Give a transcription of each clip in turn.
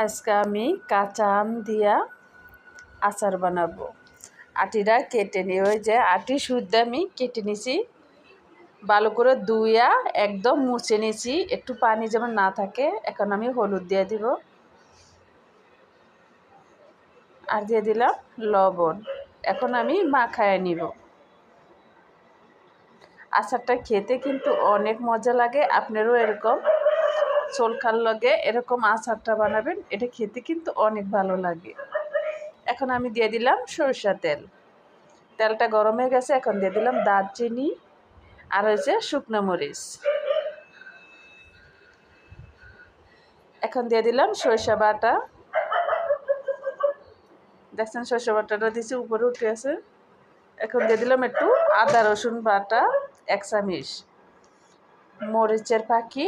আজকে আমি কাঁচা আম দিয়া আচার বানাবো। আটিটা কেটে নিই, ওই যে আটি শুদ্ধ আমি কেটে নিছি। ভালো করে ধুইয়া একদম মুছে নিয়েছি একটু পানি যেমন না থাকে, এখন আমি হলুদ দিয়ে দিব। আর দিয়ে দিলাম লবণ, এখন আমি মাখায় নিব। আচারটা খেতে কিন্তু অনেক মজা লাগে, আপনারও এরকম। চোলখার লগে এরকম আচারটা বানাবেন, এটা খেতে কিন্তু অনেক ভালো লাগে। এখন আমি দিয়ে দিলাম সরষা তেল। তেলটা গরম হয়ে গেছে, এখন দিয়ে দিলাম দারচিনি আর হয়েছে শুকনো মরিচ। এখন দিয়ে দিলাম সরষা বাটা। দেখছেন সরষা বাটাটা দিয়েছি, উপরে উঠে আছে। এখন দিয়ে দিলাম একটু আদা রসুন বাটা, এক চামিচ মরিচের পাখি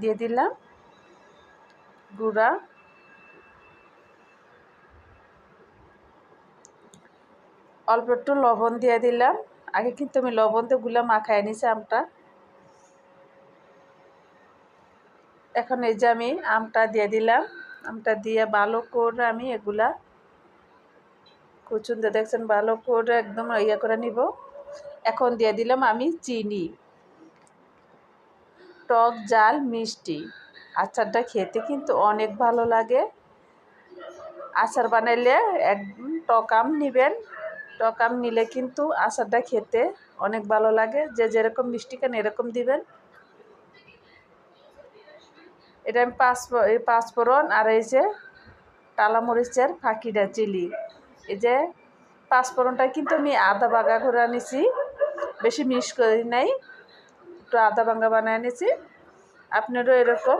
দিয়ে দিলাম। গুঁড়া। অল্প একটু লবণ দিয়ে দিলাম। আগে কিন্তু আমি লবণ দিয়ে গুলা মাখায় নিছি আমটা। এখন এই যে আমি আমটা দিয়ে দিলাম। আমটা দিয়ে ভালো করে আমি এগুলা কুচুন দিয়ে, দেখছেন? ভালো করে একদম ইয়ে করে নিব। এখন দিয়ে দিলাম আমি চিনি। টক, জাল, মিষ্টি। আচারটা খেতে কিন্তু অনেক ভালো লাগে। আচার বানাইলে একদম টক আম নেবেন। টক আম নিলে কিন্তু আচারটা খেতে অনেক ভালো লাগে। যে যেরকম মিষ্টি খান এরকম দিবেন। এটা আমি পাঁচ পাঁচফোড়ন আর এই যে টালামরিচের ফাঁকিটা, চিলি। এই যে পাঁচফোড়নটা কিন্তু আমি আদা বাগা করে আনিছি। বেশি মিস করি নাই। একটু আদা ভাঙ্গা বানিয়ে নিয়েছি আপনারও এরকম।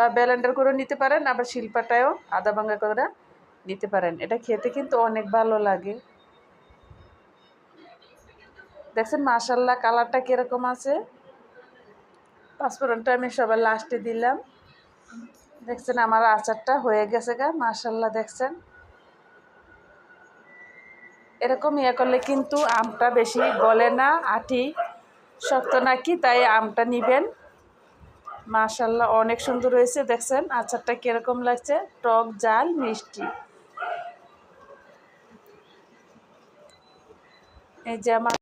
বা ব্যালেন্ডার করে নিতে পারেন, আবার শিল্পাটায়ও আদা ভাঙ্গা করে নিতে পারেন। এটা খেতে কিন্তু অনেক ভালো লাগে। দেখছেন মাসাল্লাহ কালারটা কীরকম আছে? পাঁচফোড়নটা আমি সবার লাস্টে দিলাম। দেখছেন, আমার আচারটা হয়ে গেছে গা মাসাল্লাহ দেখছেন। এরকম ইয়ে করলে কিন্তু আমটা বেশি গলে না, আটি শক্ত নাকি, তাই আমটা নিবেন। মাশাল্লাহ অনেক সুন্দর হয়েছে দেখছেন? আচারটা কীরকম লাগছে? টক জাল মিষ্টি। এই যে আমার